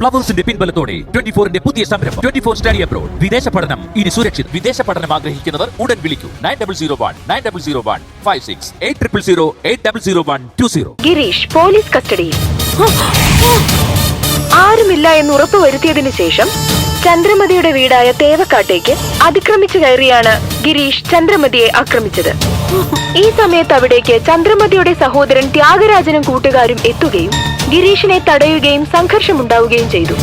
പ്ലവേഴ്സിന്റെ പിൻബലത്തോടെ twenty ഫോറിന്റെ പുതിയ സംരംഭം. Twenty four study abroad. വിദേശ പഠനം. ഇനി സുരക്ഷിത്. വിദേശ പഠനം ആഗ്രഹിക്കുന്നവർ ഉടൻ വിളിക്കൂ. Nine double zero one nine double zero one five six eight triple zero eight double zero one two zero. Girish police കസ്റ്റഡിയിൽ ആരുമില്ല എന്ന് ഉറപ്പുവരുത്തിയതിനു ശേഷം ചന്ദ്രമതിയുടെ വീടായ തേവക്കാട്ടേക്ക് അതിക്രമിച്ചു കയറിയാണ് ഗിരീഷ് ചന്ദ്രമതിയെ ആക്രമിച്ചത്. ഈ സമയത്ത് അവിടേക്ക് ചന്ദ്രമതിയുടെ സഹോദരൻ ത്യാഗരാജനും കൂട്ടുകാരും എത്തുകയും ഗിരീഷിനെ തടയുകയും സംഘർഷമുണ്ടാവുകയും ചെയ്തു.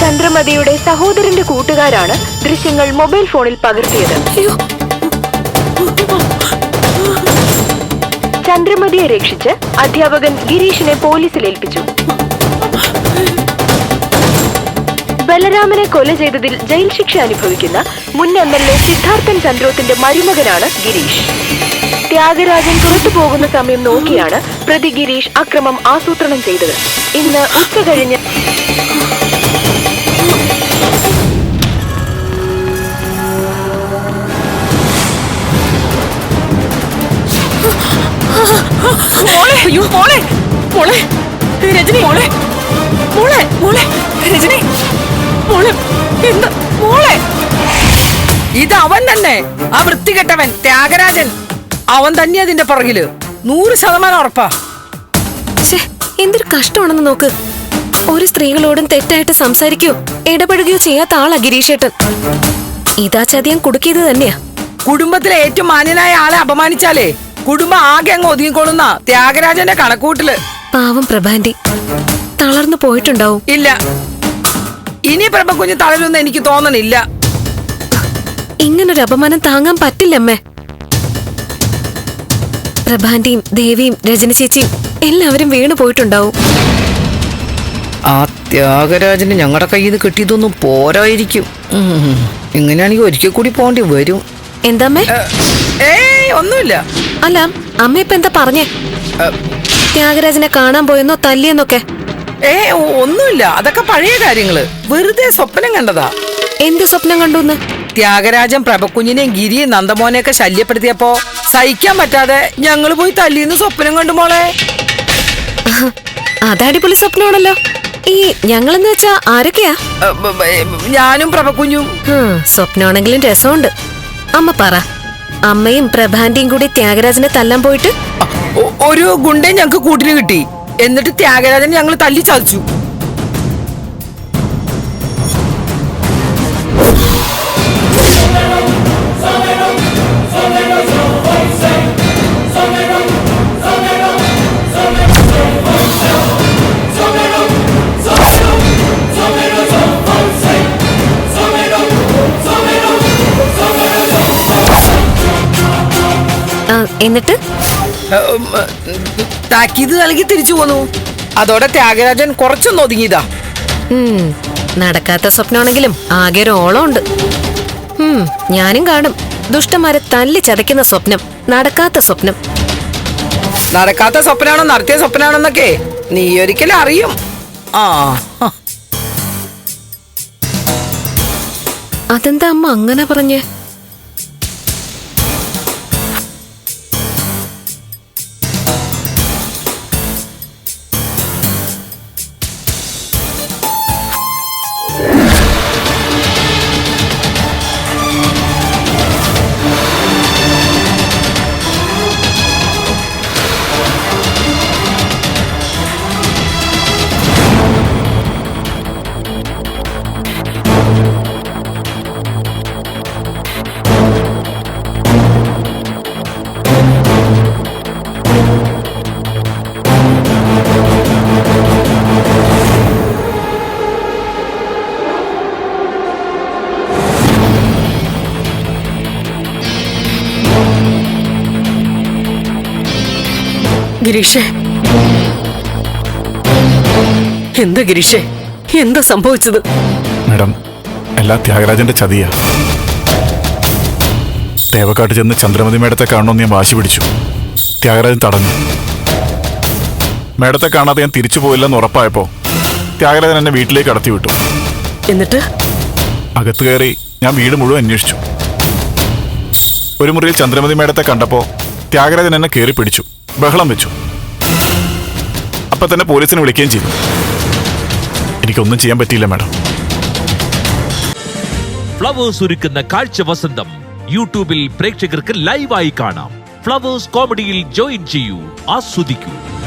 ചന്ദ്രമതിയുടെ സഹോദരന്റെ കൂട്ടുകാരാണ് ദൃശ്യങ്ങൾ മൊബൈൽ ഫോണിൽ പകർത്തിയത്. ചന്ദ്രമതിയെ രക്ഷിച്ച് അധ്യാപകൻ ഗിരീഷിനെ പോലീസിൽ ഏൽപ്പിച്ചു. ബലരാമനെ കൊല ചെയ്തതിൽ ജയിൽ ശിക്ഷ അനുഭവിക്കുന്ന മുൻ എം എൽ എ സിദ്ധാർത്ഥൻ ചന്ദ്രോത്തിന്റെ മരുമകനാണ് ഗിരീഷ്. ത്യാഗരാജൻ പുറത്തു പോകുന്ന സമയം നോക്കിയാണ് പ്രതി ഗിരീഷ് അക്രമം ആസൂത്രണം ചെയ്തത്. ഇന്ന് ഉച്ച കഴിഞ്ഞ് മോളെ അയ്യോ മോളെ മോളെ രജനി മോളെ മോളെ മോളെ രജനി മോളെ എന്താ മോളെ. ഇത് അവൻ തന്നെ. ആ വൃത്തികെട്ടവൻ ത്യാഗരാജൻ. അവൻ തന്നെ അതിന്റെ പുറകിൽ. നൂറ് ശതമാനം ഉറപ്പാ. ഛേ, എന്തൊരു കഷ്ടമാണെന്ന് നോക്ക്. ഒരു സ്ത്രീകളോടും തെറ്റായിട്ട് സംസാരിക്കുകയോ ഇടപെടുകയോ ചെയ്യാത്ത ആളാ ഗിരീഷേട്ടൻ. ഇതാ ചതിയാൻ കുടുക്കിയത് തന്നെയാ. കുടുംബത്തിലെ ഏറ്റവും മാന്യനായ ആളെ അപമാനിച്ചാലേ കുടുംബം ആകെ അങ്ങ് ഒതുങ്ങിക്കൊള്ളുന്ന ത്യാഗരാജന്റെ കണക്കൂട്ടിൽ. പാവം പ്രഭാന്റി. തളർന്നു പോയിട്ടുണ്ടാവും. ഇല്ല. ഇനി പ്രഭ കുഞ്ഞ് തളരുമെന്ന് എനിക്ക് തോന്നണില്ല. ഇങ്ങനൊരു അപമാനം താങ്ങാൻ പറ്റില്ലമ്മേ. പ്രഭാന്റിയും ദേവിയും രജന ചേച്ചിയും എല്ലാവരും വീണു പോയിട്ടുണ്ടാവും. ആ ത്യാഗരാജന് ഞങ്ങളുടെ കയ്യിൽ നിന്ന് കിട്ടിയതൊന്നും പോരായിരിക്കും. ഇങ്ങനെയാണെങ്കിൽ ഒരിക്കൽ കൂടി പോകേണ്ടി വരും. എന്താമ്മേ ഒന്നുമില്ല. അല്ല അമ്മ ഇപ്പൊ എന്താ പറഞ്ഞേ? ത്യാഗരാജനെ കാണാൻ പോയെന്നോ തല്ലിയെന്നൊക്കെ? ഏ ഒന്നുമില്ല. അതൊക്കെ പഴയ കാര്യങ്ങൾ. വെറുതെ സ്വപ്നം കണ്ടതാ. എന്ത് സ്വപ്നം കണ്ടു ത്യാഗരാജൻ പ്രഭക്കുഞ്ഞിനെയും ഗിരിയും നന്ദമോനെയൊക്കെ ശല്യപ്പെടുത്തിയപ്പോ സഹിക്കാൻ പറ്റാതെ ഞങ്ങൾ പോയി തല്ലിന്ന് സ്വപ്നം കണ്ടു മോളെ. അതടിപൊളി സ്വപ്നമാണല്ലോ. ഈ ഞങ്ങളെന്ന് വെച്ചാ ആരൊക്കെയാ? ഞാനും പ്രഭക്കുഞ്ഞും സ്വപ്നമാണെങ്കിലും രസമുണ്ട്. അമ്മ പറ. അമ്മയും പ്രഭാന്റിയും കൂടി ത്യാഗരാജനെ തല്ലാൻ പോയിട്ട്? ഒരു ഗുണ്ടേ ഞങ്ങക്ക് കൂട്ടിന് കിട്ടി. എന്നിട്ട് ത്യാഗരാജൻ ഞങ്ങൾ തല്ലി ചതച്ചു. എന്നിട്ട്? താക്കീത് നൽകി തിരിച്ചു പോന്നു. അതോടെ ത്യാഗരാജൻ കുറച്ചൊന്ന് ഒതുങ്ങിയതാ. നടക്കാത്ത സ്വപ്നമാണെങ്കിലും ആകെ ഒരു ഓളമുണ്ട്. ഞാനും കാണും. ദുഷ്ടന്മാരെ തല്ലി ചതയ്ക്കുന്ന സ്വപ്നം നടക്കാത്ത സ്വപ്നം. നടക്കാത്ത സ്വപ്നാണോ നടത്തിയ സ്വപ്നാണെന്നൊക്കെ നീ ഒരിക്കലും അറിയും. ആ. അതെന്താ അമ്മ അങ്ങനെ പറഞ്ഞേ? ഗിരീഷേ. എന്താ ഗിരീഷേ? എന്താ സംഭവിച്ചത്? മാഡം എല്ലാ ത്യാഗരാജന്റെ ചതിയാ. തേവക്കാട്ട് ചെന്ന് ചന്ദ്രമതി മേഡത്തെ കാണണമെന്ന് ഞാൻ വാശി പിടിച്ചു. ത്യാഗരാജൻ തടഞ്ഞു. മേഡത്തെ കാണാതെ ഞാൻ തിരിച്ചു പോയില്ലെന്ന് ഉറപ്പായപ്പോ ത്യാഗരാജൻ എന്നെ വീട്ടിലേക്ക് കടത്തി വിട്ടു. എന്നിട്ട്? അകത്ത് കയറി ഞാൻ വീട് മുഴുവൻ അന്വേഷിച്ചു. ഒരു മുറിയിൽ ചന്ദ്രമതി മേഡത്തെ കണ്ടപ്പോ ത്യാഗരാജൻ എന്നെ കയറി പിടിച്ചു. ബഹളം വെച്ചു. അപ്പൊ തന്നെ പോലീസിനെ വിളിക്കുകയും ചെയ്തു. എനിക്കൊന്നും ചെയ്യാൻ പറ്റിയില്ല മാഡം. ഫ്ലവേഴ്സ് ഒരുക്കുന്ന കാഴ്ച വസന്തം യൂട്യൂബിൽ പ്രേക്ഷകർക്ക് ലൈവായി കാണാം. ഫ്ലവേഴ്സ് കോമഡിയിൽ ജോയിൻ ചെയ്യൂ ആസ്വദിക്കൂ.